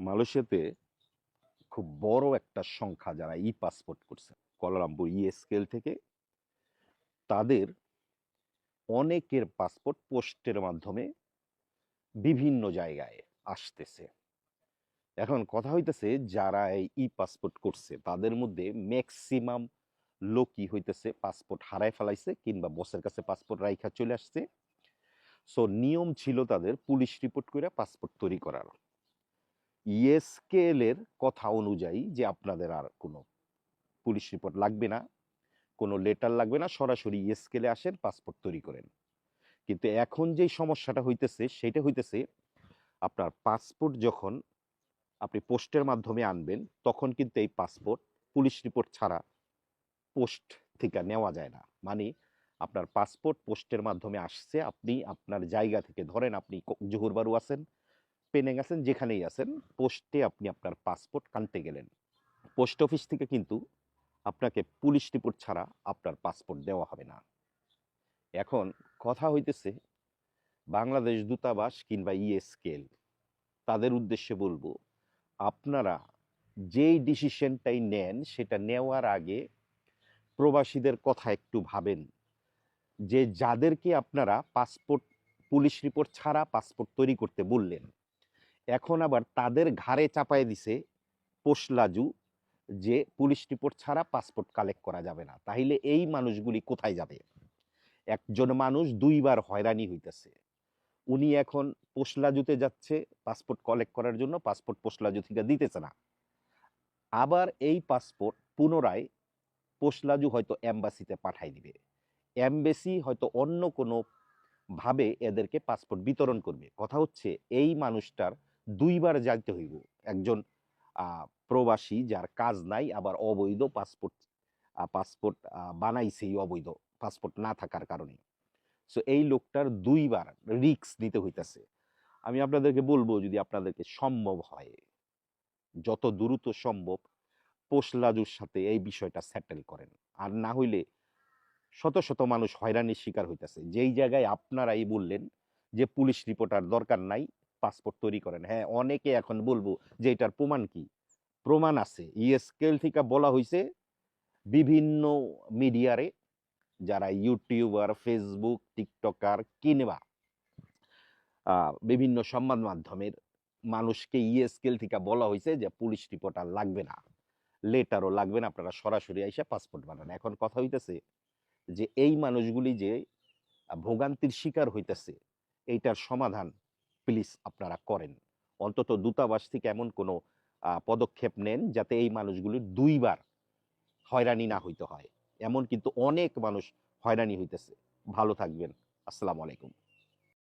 মালয়েশিয়াতে খুব বড় একটা সংখ্যা যারা ই পাসপোর্ট করছে কলালামপুর ই স্কেল থেকে, তাদের অনেকের পাসপোর্ট পোস্টের মাধ্যমে বিভিন্ন জায়গায় আসতেছে। এখন কথা হইতেছে যারা এই ই পাসপোর্ট করছে, তাদের মধ্যে ম্যাক্সিমাম লোকই হইতেছে পাসপোর্ট হারায় ফেলাইছে কিংবা বসের কাছে পাসপোর্ট রাইখা চলে আসছে। সো নিয়ম ছিল তাদের পুলিশ রিপোর্ট করে পাসপোর্ট তৈরি করার। ইএসকেএল কথা অনুযায়ী যে আপনাদের আর কোনো পুলিশ রিপোর্ট লাগবে না, কোনো লেটার লাগবে না, সরাসরি ইএসকেলে আসেন, পাসপোর্ট তৈরি করেন। কিন্তু এখন যেই সমস্যাটা হইতেছে, সেটা হইতেছে আপনার পাসপোর্ট যখন আপনি পোস্টের মাধ্যমে আনবেন, তখন কিন্তু এই পাসপোর্ট পুলিশ রিপোর্ট ছাড়া পোস্ট থেকে নেওয়া যায় না। মানে আপনার পাসপোর্ট পোস্টের মাধ্যমে আসছে, আপনি আপনার জায়গা থেকে ধরেন আপনি জহুরবারু আছেন পেনেং গেছেন, যেখানেই আছেন, পোস্টে আপনি আপনার পাসপোর্ট কানতে গেলেন। পোস্ট অফিস থেকে কিন্তু আপনাকে পুলিশ রিপোর্ট ছাড়া আপনার পাসপোর্ট দেওয়া হবে না। এখন কথা হইতেছে, বাংলাদেশ দূতাবাস কিংবা ইএসকেল তাদের উদ্দেশ্যে বলব, আপনারা যেই ডিসিশনটাই নেন, সেটা নেওয়ার আগে প্রবাসীদের কথা একটু ভাবেন। যে যাদেরকে আপনারা পাসপোর্ট, পুলিশ রিপোর্ট ছাড়া পাসপোর্ট তৈরি করতে বললেন এখন আবার তাদের ঘাড়ে চাপায় দিছে পোশলাজু যে পুলিশ রিপোর্ট ছাড়া পাসপোর্ট কালেক্ট করা যাবে না। তাইলে এই মানুষগুলি কোথায় যাবে? একজন মানুষ দুইবার হয়রানি হইতেছে। উনি এখন পোশলাজুতে যাচ্ছে পাসপোর্ট কালেক্ট করার জন্য, পাসপোর্ট পোশলাজু থেকে দিতেছে না। আবার এই পাসপোর্ট পুনরায় পোশলাজু হয়তো অ্যাম্বাসিতে পাঠাই দিবে। অ্যাম্বাসি হয়তো অন্য কোনো ভাবে এদেরকে পাসপোর্ট বিতরণ করবে। কথা হচ্ছে এই মানুষটার দুইবার যাইতে হইব। একজন প্রবাসী যার কাজ নাই, আবার অবৈধ পাসপোর্ট পাসপোর্ট বানাইছে অবৈধ, পাসপোর্ট না থাকার কারণে। সো, এই লোকটার দুইবার রিক্স নিতে হইতাছে। আমি আপনাদেরকে বলব, যদি আপনাদেরকে সম্ভব হয়, যত দ্রুত সম্ভব পোশলাজুর সাথে এই বিষয়টা সেটেল করেন। আর না হইলে শত শত মানুষ হয়রানির শিকার হইতাছে। যেই জায়গায় আপনারাই বললেন যে, পুলিশ রিপোর্টার দরকার নাই পাসপোর্ট তৈরি করেন। হ্যাঁ অনেকে এখন বলব যে এটার প্রমাণ কি? প্রমাণ আছে। ইএসকেল থেকে বলা হয়েছে বিভিন্ন মিডিয়ারে যারা ইউটিউবার, ফেসবুক, টিকটকার কিংবা বিভিন্ন সংবাদ মাধ্যমের মানুষকে ইএসকেল থেকে বলা হয়েছে যে পুলিশ রিপোর্ট আর লাগবে না। লেটারও লাগবে না, আপনারা সরাসরি এসে পাসপোর্ট বানান। এখন কথা হইতেছে যে এই মানুষগুলি যে ভোগান্তির শিকার হইতেছে, এইটার সমাধান প্লিজ আপনারা করেন। অন্তত দূতাবাস থেকে এমন কোনো পদক্ষেপ নেন যাতে এই মানুষগুলির দুইবার হয়রানি না হইতে হয়। এমন কিন্তু অনেক মানুষ হয়রানি হইতেছে। ভালো থাকবেন। আসসালামু আলাইকুম।